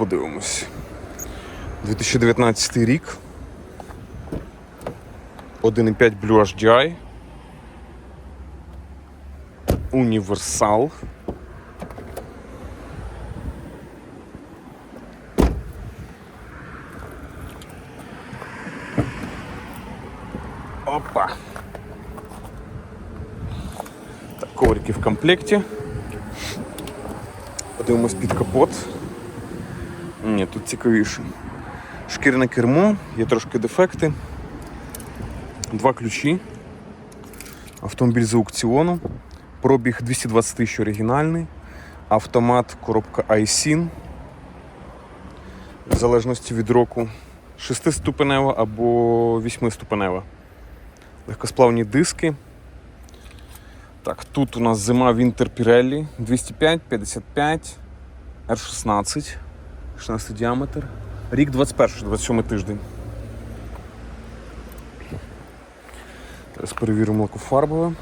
подивимось. 2019 рік. 1,5 Blue HDI. Універсал. Опа. Так, коврики в комплекті. Подивимось під капот. Ні, тут цікавіше. Шкірне кермо, є трошки дефекти. Два ключі. Автомобіль з аукціону. Пробіг 220 тисяч оригінальний. Автомат, коробка iSIN. В залежності від року 6-ступенева або 8-ступенева. Легкосплавні диски. Так, тут у нас зима Winter Pirelli 205, 55, R16, 16 діаметр. Рік 21, 27 тиждень. Зараз перевіримо лакофарбове.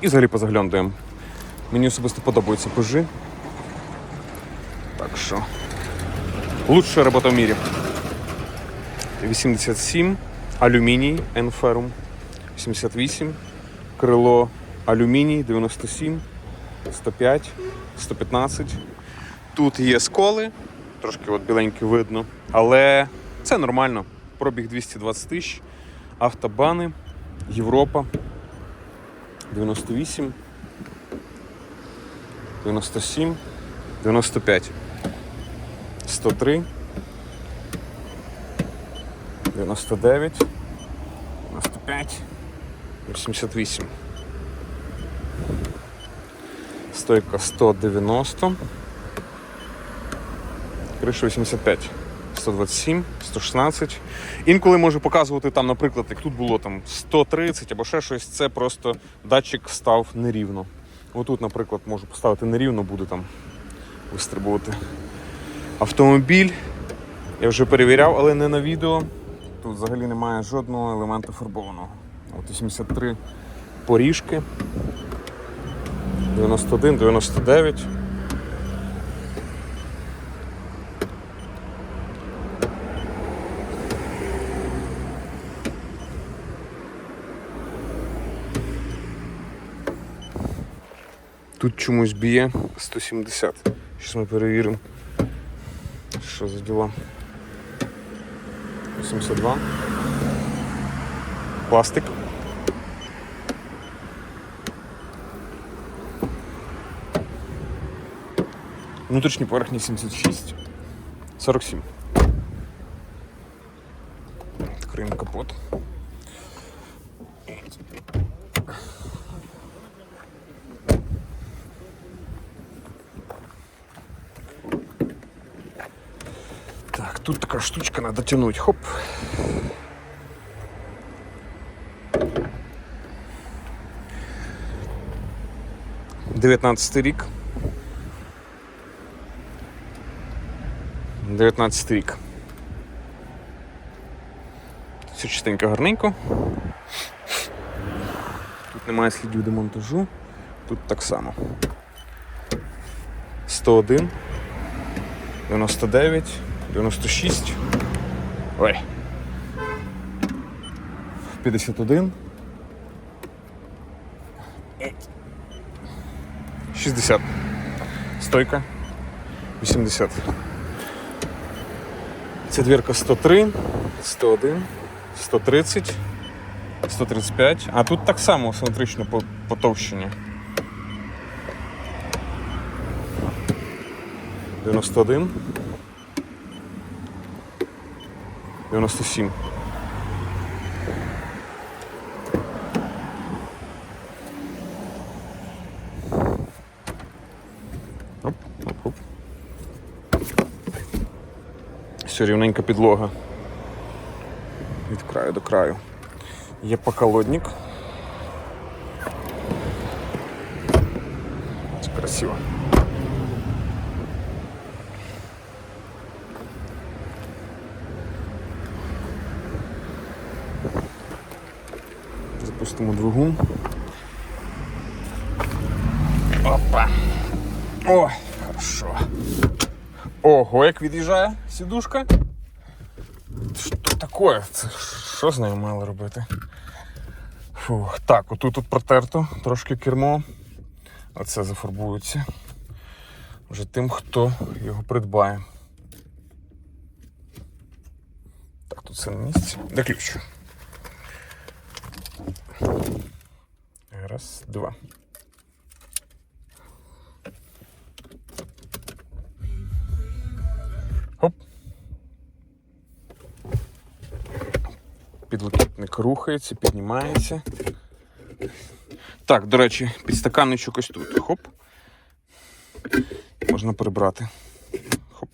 І взагалі позаглянемо. Мені особисто подобаються пежи. Так що. Лучша робота в мірі. 87, алюміній, енферум. 88, крило алюміній 97, 105, 115. Тут є сколи, трошки от біленькі видно, але це нормально. Пробіг 220 тисяч, автобани, Європа 98, 97, 95, 103, 99, 95, 88. Стойка 190. Криша 85. 127, 116. Інколи можу показувати там, наприклад, як тут було там 130 або ще щось, це просто датчик став нерівно. Отут, наприклад, можу поставити нерівно, буде там вистрибувати. Автомобіль. Я вже перевіряв, але не на відео. Тут взагалі немає жодного елементу фарбованого. От 83 поріжки. 91, 99. Тут чомусь б'є 170. Зараз ми перевіримо, що за діла. 82. Пластик. Внутрішній поверхні 76. 47. Відкриємо капот. Так, тут така штучка надо тянуть. Хоп. Дев'ятнадцятий рік. 19 рік. Все чистенько гарненько. Тут немає слідів демонтажу. Тут так само. 101, 99, 96. Ой. 51. 60. Стойка. 80. Ця дверка 103, 101, 130, 135. А тут так само симетрично по- потовщення. 91. 97. Оп, оп, рівненька підлога. Від краю до краю. Є поколодник. Це красиво. Запустимо двигун. Опа. Ой, хорошо. Ого, як від'їжджає сідушка. Що таке? Це що з нею мало робити? Фух, так, отут тут протерто трошки кермо. Оце зафарбується. Вже тим, хто його придбає. Так, тут все на місці. Де ключ? Два. Хоп. Підлокітник рухається, піднімається. Так, до речі, підстаканничок ось тут. Хоп. Можна прибрати. Хоп.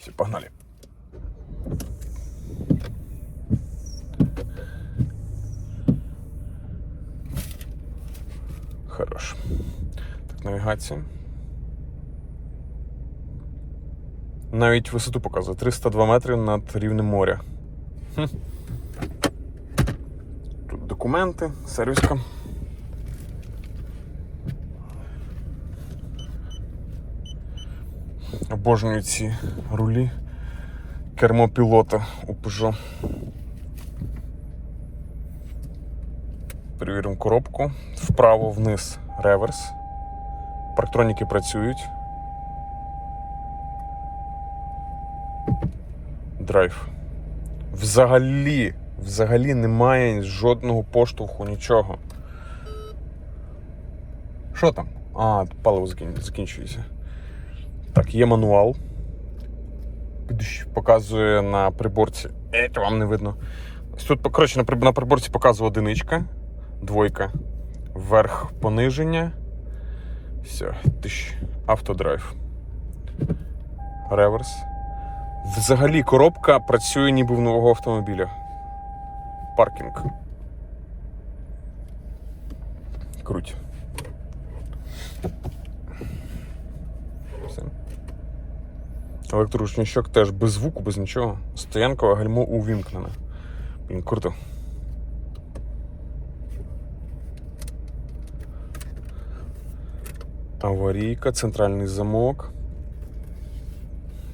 Все, погнали. Хорош. Так, навігація. Навіть висоту показує 302 метри над рівнем моря. Хм. Тут документи, сервіска. Обожнюю ці рулі кермо пілота у Peugeot. Перевіримо коробку. Вправо вниз реверс. Парктроніки працюють. Драйв. Взагалі, взагалі немає жодного поштовху, нічого. Що там? А, паливо закінчується. Так, є мануал. Показує на приборці. Е, вам не видно. Тут, коротше, на приборці показує одиничка, двойка, вверх пониження. Все, тиш, автодрайв. Реверс. Взагалі коробка працює ніби в нового автомобіля. Паркінг. Круть. Все. Електроручничок теж без звуку, без нічого. Стоянкове гальмо увімкнене. Блін, круто. Аварійка, центральний замок.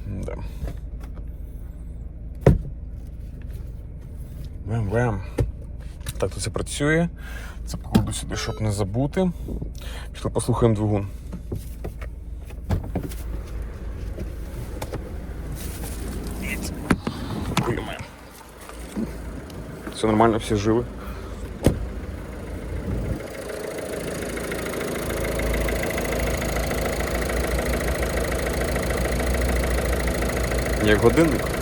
Да. Вем-вем. Так, тут це працює. Це покладу сюди, щоб не забути. Пішли послухаємо двигун. Все нормально, всі живі. Як годинник.